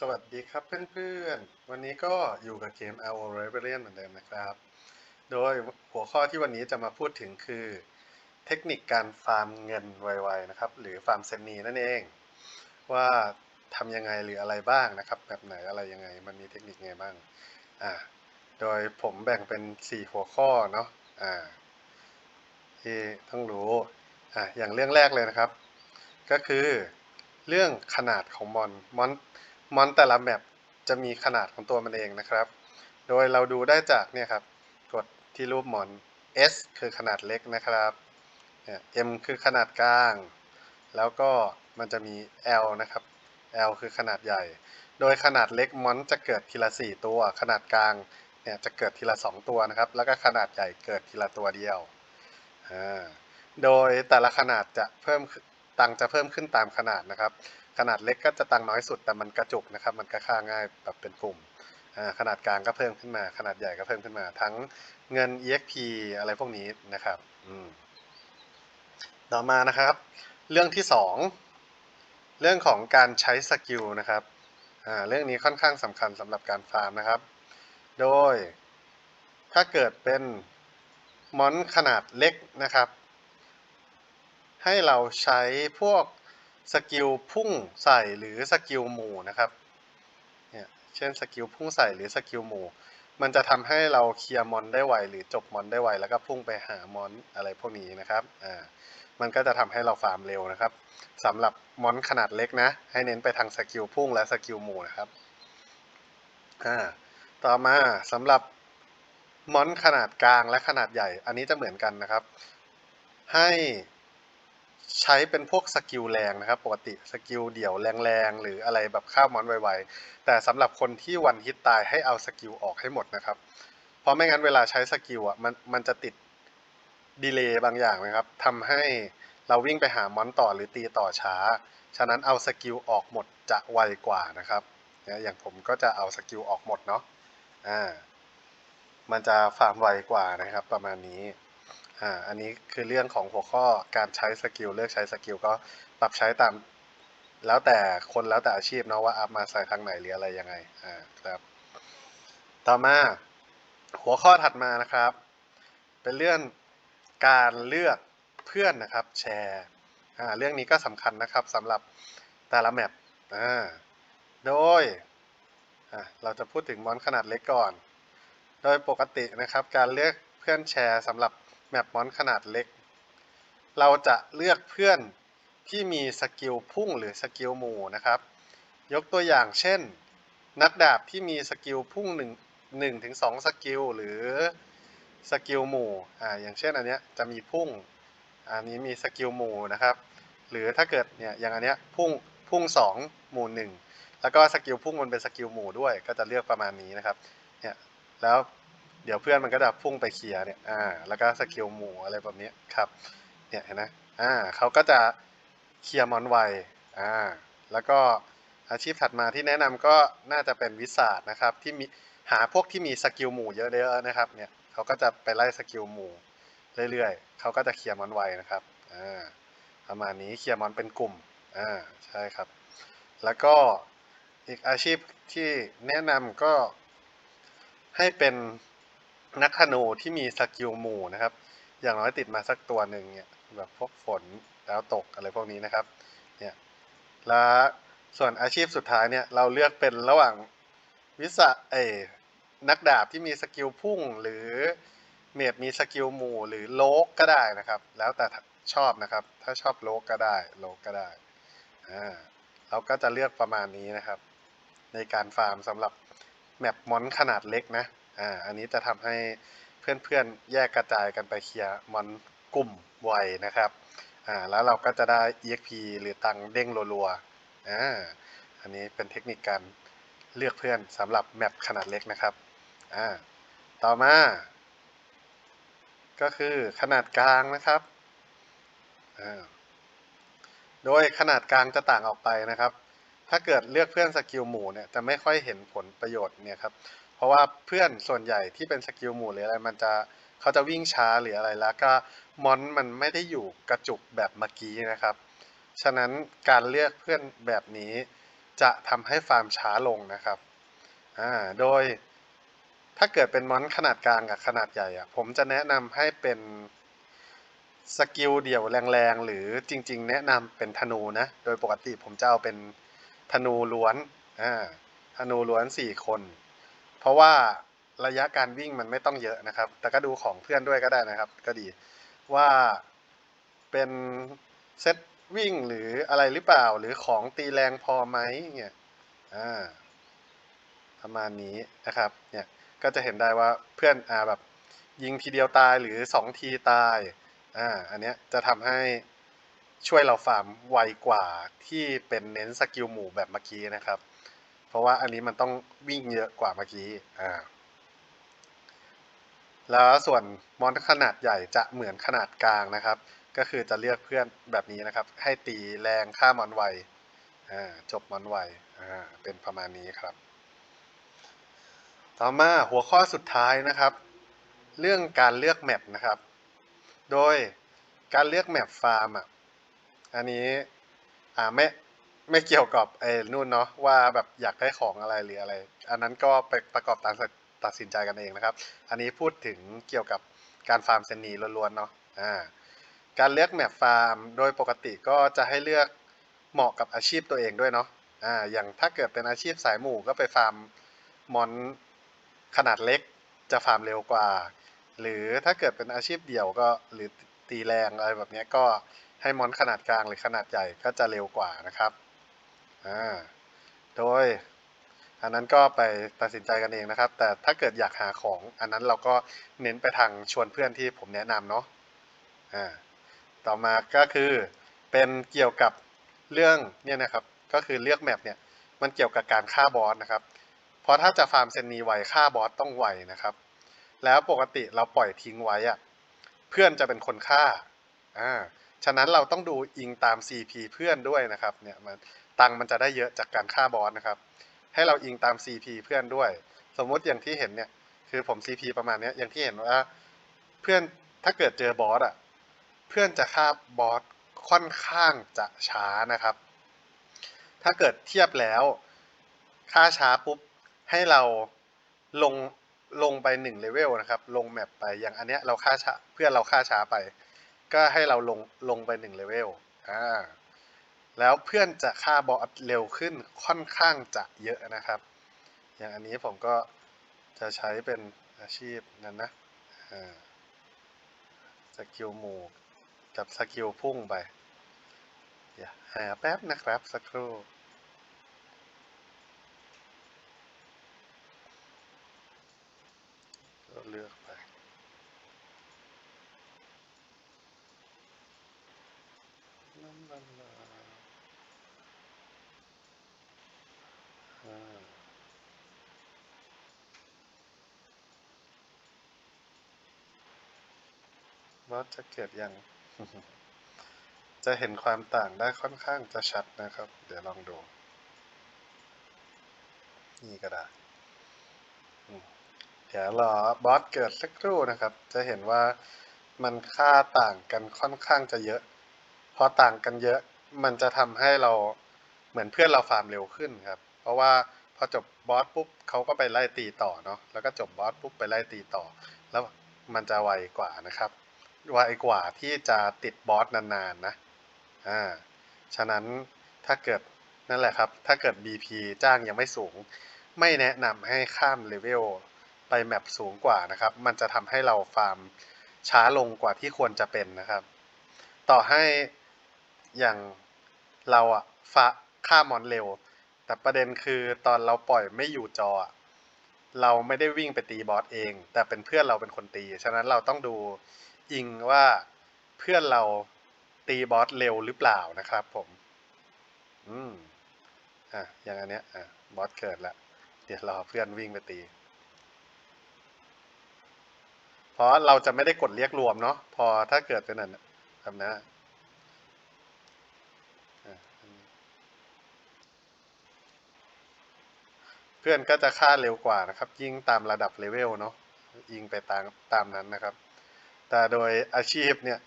สวัสดีครับเพื่อนๆ วันนี้ก็อยู่กับเกม l o Rebellion เหมือนเดิมนะครับ โดยหัวข้อที่วันนี้จะมาพูดถึงคือ เทคนิคการฟาร์มเงินไวๆนะครับ หรือฟาร์มเซนนีนั่นเอง ว่าทำยังไงหรืออะไรบ้างนะครับ แบบไหนอะไรยังไงมันมีเทคนิคไงบ้างอ่าโดยผมแบ่งเป็น 4 หัวข้อเนาะอ่าที่ต้องรู้อ่าอย่างเรื่องแรกเลยนะครับ ก็คือเรื่องขนาดของมอนมอน มอนแต่ละแมปจะมีขนาดของตัวมันเองนะครับ โดยเราดูได้จากเนี่ยครับ กดที่รูปมอน S คือขนาดเล็กนะครับเนี่ย M คือขนาดกลาง แล้วก็มันจะมี L นะครับ L คือขนาดใหญ่ โดยขนาดเล็กมอนจะเกิดทีละ 4 ตัว ขนาดกลางเนี่ยจะเกิดทีละ 2 ตัวนะครับ แล้วก็ขนาดใหญ่เกิดทีละตัวเดียว โดยแต่ละขนาดจะเพิ่มตังค์จะเพิ่มขึ้นตามขนาดนะครับ ขนาดเล็กก็จะตังน้อยสุดแต่มันกระจุกนะครับ มันก็ค่าง่ายแบบเป็นกลุ่มขนาดกลางก็เพิ่มขึ้นมา ขนาดใหญ่ก็เพิ่มขึ้นมา ทั้งเงิน EXP อะไรพวกนี้นะครับต่อมานะครับ เรื่องที่สองเรื่องของการใช้สกิลนะครับเรื่องนี้ค่อนข้างสำคัญสำหรับการฟาร์มนะครับ โดยถ้าเกิดเป็นมอนขนาดเล็กนะครับ ให้เราใช้พวก สกิลพุ่งใส่หรือสกิลหมู่นะครับ เนี่ย เช่นสกิลพุ่งใส่หรือสกิลหมู่ มันจะทำให้เราเคลียร์มอนได้ไวหรือจบมอนได้ไว แล้วก็พุ่งไปหามอนอะไรพวกนี้นะครับ อ่า มันก็จะทำให้เราฟาร์มเร็วนะครับสำหรับมอนขนาดเล็กนะ ให้เน้นไปทางสกิลพุ่งและสกิลหมู่นะครับ อ่า ต่อมาสำหรับมอนขนาดกลางและขนาดใหญ่ อันนี้จะเหมือนกันนะครับ ให้ ใช้เป็นพวกสกิลแรงนะครับ ปกติสกิลเดี่ยวแรงๆ หรืออะไรแบบข้ามมอนไวๆ แต่สำหรับคนที่วันฮิตตายให้เอาสกิลออกให้หมดนะครับ เพราะไม่งั้นเวลาใช้สกิลอะมันมันจะติดดีเลย์บางอย่างนะครับทำให้เราวิ่งไปหามอนต่อหรือตีต่อช้า ฉะนั้นเอาสกิลออกหมดจะไวกว่านะครับ อย่างผมก็จะเอาสกิลออกหมดเนาะ อ่า มันจะฟาร์มไวกว่านะครับ ประมาณนี้ อ่าอันนี้คือเรื่องของหัวข้อการใช้สกิลเลือกใช้สกิลก็ปรับใช้ตาม แล้วแต่คนแล้วแต่อาชีพเนาะว่าอัพมาใส่ทางไหนหรืออะไรยังไงอ่าครับ ต่อมาหัวข้อถัดมานะครับ เป็นเรื่องการเลือกเพื่อนนะครับแชร์อ่าเรื่องนี้ก็สำคัญนะครับสำหรับแต่ละแมปอ่าโดยอ่าเราจะพูดถึงมอนขนาดเล็กก่อน โดยปกตินะครับ การเลือกเพื่อนแชร์สำหรับ แมปมอนขนาดเล็ก เราจะเลือกเพื่อนที่มีสกิลพุ่งหรือสกิลหมู่นะครับ ยกตัวอย่างเช่น นักดาบที่มีสกิลพุ่ง1 1ถึง2สกิลหรือสกิลหมู่อ่าอย่างเช่นอันเนี้ยจะมีพุ่ง อันนี้มีสกิลหมู่นะครับ หรือถ้าเกิดเนี่ยอย่างอันเนี้ยพุ่งพุ่ง 2 หมู่ 1 แล้วก็สกิลพุ่งมันเป็นสกิลหมู่ด้วย ก็จะเลือกประมาณนี้นะครับ เนี่ยแล้ว เดี๋ยวเพื่อนมันก็จะพุ่งไปเคลียร์เนี่ย อ่า แล้วก็สกิลหมู่อะไรแบบนี้ครับ เนี่ยเห็นไหมอ่าเขาก็จะเคลียร์มอนไว อ่า แล้วก็อาชีพถัดมาที่แนะนำก็น่าจะเป็นวิสาดนะครับ ที่มีหาพวกที่มีสกิลหมู่เยอะๆนะครับ เนี่ยเขาก็จะไปไล่สกิลหมู่เรื่อยๆ เขาก็จะเคลียร์มอนไวนะครับ อ่า ประมาณนี้เคลียร์มอนเป็นกลุ่ม อ่า ใช่ครับ แล้วก็อีกอาชีพที่แนะนำก็ให้เป็น นักธนูที่มีสกิลหมู่นะครับ อย่างน้อยติดมาสักตัวหนึ่งเนี่ยแบบพวกฝนแล้วตกอะไรพวกนี้นะครับเนี่ยแล้วส่วนอาชีพสุดท้ายเนี่ยเราเลือกเป็นระหว่างวิสาเออนักดาบที่มีสกิลพุ่งหรือเมดมีสกิลหมู่หรือโลกก็ได้นะครับ แล้วแต่ชอบนะครับ ถ้าชอบโลกก็ได้โลกก็ได้อ่าเราก็จะเลือกประมาณนี้นะครับ ในการฟาร์มสำหรับแมปมอนขนาดเล็กนะ อ่าอันนี้จะทำให้เพื่อนๆแยกกระจายกันไปเคลียร์มอนกลุ่มไวนะครับอ่าแล้วเราก็จะได้ EXP หรือตังเด้งรัวๆอ่าอันนี้เป็นเทคนิคการเลือกเพื่อนสำหรับแมปขนาดเล็กนะครับอ่าต่อมา ก็คือขนาดกลางนะครับอ่าโดยขนาดกลางจะต่างออกไปนะครับ ถ้าเกิดเลือกเพื่อนสกิลหมู่เนี่ยจะไม่ค่อยเห็นผลประโยชน์เนี่ยครับ เพราะว่าเพื่อนส่วนใหญ่ที่เป็นสกิลหมู่หรืออะไรมันจะเขาจะวิ่งช้าหรืออะไรแล้วก็มอนมันไม่ได้อยู่กระจุกแบบเมื่อกี้นะครับ ฉะนั้นการเลือกเพื่อนแบบนี้ จะทำให้ฟาร์มช้าลงนะครับอ่าโดยถ้าเกิดเป็นมอนขนาดกลางกับขนาดใหญ่อะผมจะแนะนำให้เป็นสกิลเดี่ยวแรงๆ หรือจริงๆ แนะนำเป็นธนูนะ โดยปกติผมจะเอาเป็นธนูล้วน อ่า ธนูล้วน 4 คน เพราะว่าระยะการวิ่งมันไม่ต้องเยอะนะครับ แต่ก็ดูของเพื่อนด้วยก็ได้นะครับ ก็ดีว่าเป็นเซตวิ่งหรืออะไรหรือเปล่า หรือของตีแรงพอไหมเนี่ยอ่าประมาณนี้นะครับ เนี่ยก็จะเห็นได้ว่าเพื่อนอ่าแบบยิงทีเดียวตายหรือสองทีตายอ่าอันเนี้ยจะทำให้ช่วยเราฟาร์มไวกว่าที่เป็นเน้นสกิลหมู่แบบเมื่อกี้นะครับ ราะว่าอันนี้มันต้องวิ่งเยอะกว่าเมื่อกี้ อ่า แล้วส่วนมอนขนาดใหญ่จะเหมือนขนาดกลางนะครับ ก็คือจะเลือกเพื่อนแบบนี้นะครับ ให้ตีแรงฆ่ามอนไว อ่า จบมอนไว อ่า เป็นประมาณนี้ครับ ต่อมาหัวข้อสุดท้ายนะครับ เรื่องการเลือกแมปนะครับ โดยการเลือกแมปฟาร์มอะ อันนี้ อ่าไม่ ไม่เกี่ยวกับไอ้นู่นเนาะว่าแบบอยากได้ของอะไรหรืออะไร อันนั้นก็ไปประกอบตัดตัดสินใจกันเองนะครับ อันนี้พูดถึงเกี่ยวกับการฟาร์มเซนนีล้วนๆเนาะอ่าการเลือกแมปฟาร์มโดยปกติก็จะให้เลือกเหมาะกับอาชีพตัวเองด้วยเนาะอ่าอย่างถ้าเกิดเป็นอาชีพสายหมู่ก็ไปฟาร์มมอนขนาดเล็กจะฟาร์มเร็วกว่า หรือถ้าเกิดเป็นอาชีพเดี่ยวก็หรือตีแรงอะไรแบบนี้ก็ให้มอนขนาดกลางหรือขนาดใหญ่ก็จะเร็วกว่านะครับ อ่าโดยอันนั้นก็ไปตัดสินใจกันเองนะครับ แต่ถ้าเกิดอยากหาของอันนั้นเราก็เน้นไปทางชวนเพื่อนที่ผมแนะนำเนาะอ่าต่อมาก็คือเป็นเกี่ยวกับเรื่องเนี่ยนะครับก็คือเลือกแมปเนี่ยมันเกี่ยวกับการฆ่าบอสนะครับเพราะถ้าจะฟาร์มเซนนีไวฆ่าบอสต้องไวนะครับ แล้วปกติเราปล่อยทิ้งไว้อะเพื่อนจะเป็นคนฆ่าอ่าฉะนั้นเราต้องดูอิงตาม CP เพื่อนด้วยนะครับเนี่ยมัน ตังมันจะได้เยอะจากการฆ่าบอสนะครับ ให้เราอิงตาม CP เพื่อนด้วย สมมติอย่างที่เห็นเนี่ย คือผม CP ประมาณนี้อย่างที่เห็นว่า เพื่อนถ้าเกิดเจอบอสอะ เพื่อนจะฆ่าบอสค่อนข้างจะช้านะครับ ถ้าเกิดเทียบแล้วค่าช้าปุ๊บให้เราลงลงไปหนึ่งเลเวลนะครับ ลงแมปไปอย่างอันเนี้ยเราค่าช้าเพื่อนเราค่าช้าไป ก็ให้เราลงลงไปหนึ่งเลเวลอ่า แล้วเพื่อนจะฆ่าบอสเร็วขึ้นค่อนข้างจะเยอะนะครับ อย่างอันนี้ผมก็จะใช้เป็นอาชีพนั้นนะสกิลหมู่กับสกิลพุ่งไปเดี๋ยวหาแป๊บนะครับสักครู่ก็เลือกไปลาลาลาอ่า บอสจะเกิดยัง จะเห็นความต่างได้ค่อนข้างจะชัดนะครับ เดี๋ยวลองดู นี่ก็ได้เดี๋ยวรอบอสเกิดสักครู่นะครับ จะเห็นว่ามันค่าต่างกันค่อนข้างจะเยอะ พอต่างกันเยอะ มันจะทำให้เราเหมือนเพื่อนเราฟาร์มเร็วขึ้นครับ เพราะว่าพอจบบอสปุ๊บเขาก็ไปไล่ตีต่อเนาะแล้วก็จบบอสปุ๊บไปไล่ตีต่อ แล้วมันจะไวกว่านะครับ ไวกว่าที่จะติดบอสนานๆนะ อ่า ฉะนั้นถ้าเกิดนั่นแหละครับ ถ้าเกิด BP จ้างยังไม่สูง ไม่แนะนำให้ข้ามเลเวลไปแมปสูงกว่านะครับ มันจะทำให้เราฟาร์มช้าลงกว่าที่ควรจะเป็นนะครับ ต่อให้อย่างเราอะฟาฆ่ามมอนเร็ว แต่ประเด็นคือตอนเราปล่อยไม่อยู่จอ เราไม่ได้วิ่งไปตีบอสเอง แต่เป็นเพื่อนเราเป็นคนตี ฉะนั้นเราต้องดู อิงว่าเพื่อนเราตีบอสเร็วหรือเปล่านะครับผม อืม อะ อย่างอันเนี้ย อะ บอสเกิดแล้วเดี๋ยวรอเพื่อนวิ่งไปตี เพราะเราจะไม่ได้กดเรียกรวมเนาะ พอถ้าเกิดเป็นนั้นอะอันนี้เพื่อนก็จะฆ่าเร็วกว่านะครับ ยิ่งตามระดับเลเวลเนาะ ยิงไปตามตามนั้นนะครับ แต่โดยอาชีพเนี่ย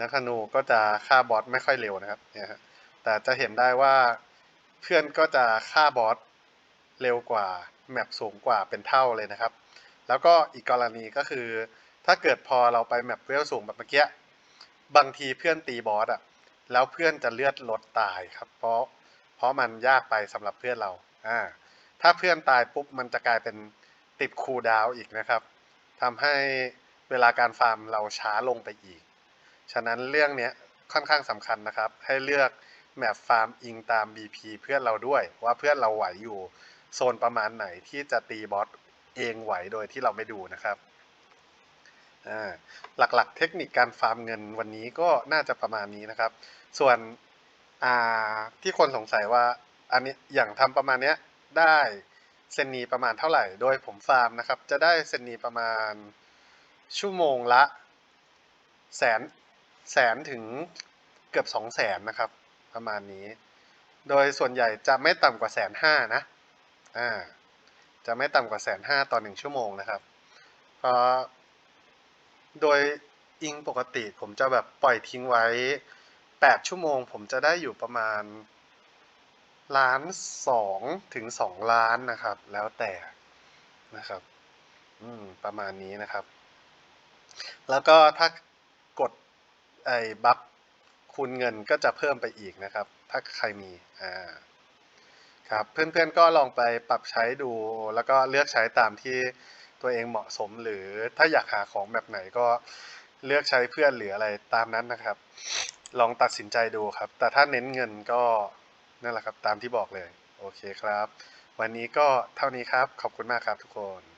นักธนูก็จะฆ่าบอสไม่ค่อยเร็วนะครับเนี่ยฮะแต่จะเห็นได้ว่าเพื่อนก็จะฆ่าบอสเร็วกว่าแมปสูงกว่าเป็นเท่าเลยนะครับ แล้วก็อีกกรณีก็คือ ถ้าเกิดพอเราไปแมปเวลสูงแบบเมื่อกี้บางทีเพื่อนตีบอสอะแล้วเพื่อนจะเลือดลดตายครับ เพราะเพราะมันยากไปสำหรับเพื่อนเราอ่าถ้าเพื่อนตายปุ๊บมันจะกลายเป็นติดคูดาวอีกนะครับทำให้ เวลาการฟาร์มเราช้าลงไปอีก ฉะนั้นเรื่องนี้ค่อนข้างสำคัญนะครับ ให้เลือกแมปฟาร์มอิงตาม BP เพื่อนเราด้วย ว่าเพื่อนเราไหวอยู่โซนประมาณไหนที่จะตีบอสเองไหวโดยที่เราไม่ดูนะครับอ่าหลักๆ เทคนิคการฟาร์มเงินวันนี้ก็น่าจะประมาณนี้นะครับ ส่วนอ่าที่คนสงสัยว่าอันนี้อย่างทำประมาณนี้ได้เซนนีประมาณเท่าไหร่ โดยผมฟาร์มนะครับ จะได้เซนนีประมาณ ชั่วโมงละแสนแสนถึงเกือบสองแสนนะครับ ประมาณนี้ โดยส่วนใหญ่จะไม่ต่ำกว่าแสนห้านะอ่าจะไม่ต่ำกว่าแสนห้าต่อหนึ่งชั่วโมงนะครับเพราะโดยอิงปกติผมจะแบบปล่อยทิ้งไว้แปดชั่วโมง ผมจะได้อยู่ประมาณล้านสองถึงสองล้านนะครับ แล้วแต่นะครับ อืม ประมาณนี้นะครับ แล้วก็ถ้ากดไอ้บัฟคูณเงินก็จะเพิ่มไปอีกนะครับ ถ้าใครมีอ่าครับเพื่อนๆก็ลองไปปรับใช้ดู แล้วก็เลือกใช้ตามที่ตัวเองเหมาะสมหรือถ้าอยากหาของแบบไหนก็เลือกใช้เพื่อนหรืออะไรตามนั้นนะครับ ลองตัดสินใจดูครับ แต่ถ้าเน้นเงินก็นั่นแหละครับตามที่บอกเลย โอเคครับ วันนี้ก็เท่านี้ครับ ขอบคุณมากครับทุกคน